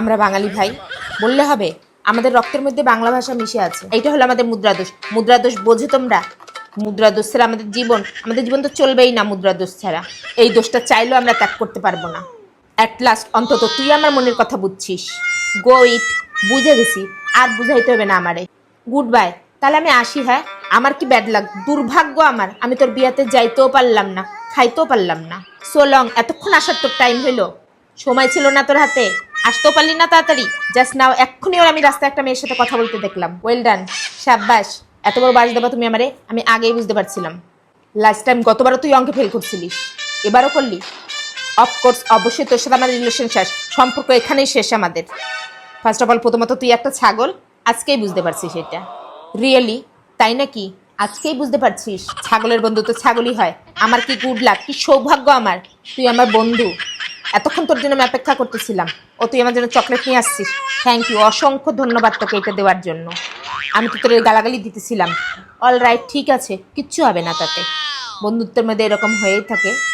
আমরা বাঙালি ভাই। বললে হবে, আমাদের রক্তের মধ্যে বাংলা ভাষা মিশে আছে। এইটা হলো আমাদের মুদ্রাদোষ। মুদ্রাদোষ বোঝে তোমরা? মুদ্রাদোষ ছাড়া আমাদের জীবন আমাদের জীবন তো চলবেই না মুদ্রাদোষ ছাড়া। এই দোষটা চাইলেও আমরা ত্যাগ করতে পারব না। অ্যাট লাস্ট অন্তত তুই আমার মনের কথা বুঝছিস। গো ইট বুঝে গেছি, আর বুঝাইতে হবে না আমারে। গুড বাই তাহলে আমি আসি হ্যাঁ? আমার কি ব্যাড লাগ দুর্ভাগ্য আমার। আমি তোর বিয়াতে যাইতেও পারলাম না, খাইতেও পারলাম না। সো লং এতক্ষণ আসার তোর টাইম হইল। সময় ছিল না তোর হাতে। আসতেও পারলি না তাড়াতাড়ি। জাস্ট নাও এক্ষুনি ওর আমি রাস্তায় একটা মেয়ের সাথে কথা বলতে দেখলাম। ওয়েল ডান সাব্বাস। এত বড় বাস দেবা তুমি আমারে, আমি আগেই বুঝতে পারছিলাম। লাস্ট টাইম গতবারও তুই অঙ্কে ফেল করছিলিস। এবারও করলি। অফকোর্স অবশ্যই তোর সাথে আমার রিলেশন শেষ। সম্পর্ক এখানেই শেষ আমাদের। ফার্স্ট অফ অল প্রথমত তুই একটা ছাগল। আজকেই বুঝতে পারছিস এটা। রিয়েলি তাই নাকি? আজকেই বুঝতে পারছিস? ছাগলের বন্ধু তো ছাগলই হয়। আমার কি গুড লাক কি সৌভাগ্য আমার? তুই আমার বন্ধু। এতক্ষণ তোর জন্য আমি অপেক্ষা করতেছিলাম। ও, তুই আমার জন্য চকলেট নিয়ে আসছিস। থ্যাংক ইউ অসংখ্য ধন্যবাদ তোকে এটা দেওয়ার জন্য। আমি তো তোর গালাগালি দিতেছিলাম। অল রাইট ঠিক আছে, কিচ্ছু হবে না তাতে। বন্ধুত্বের মধ্যে এরকম হয়েই থাকে।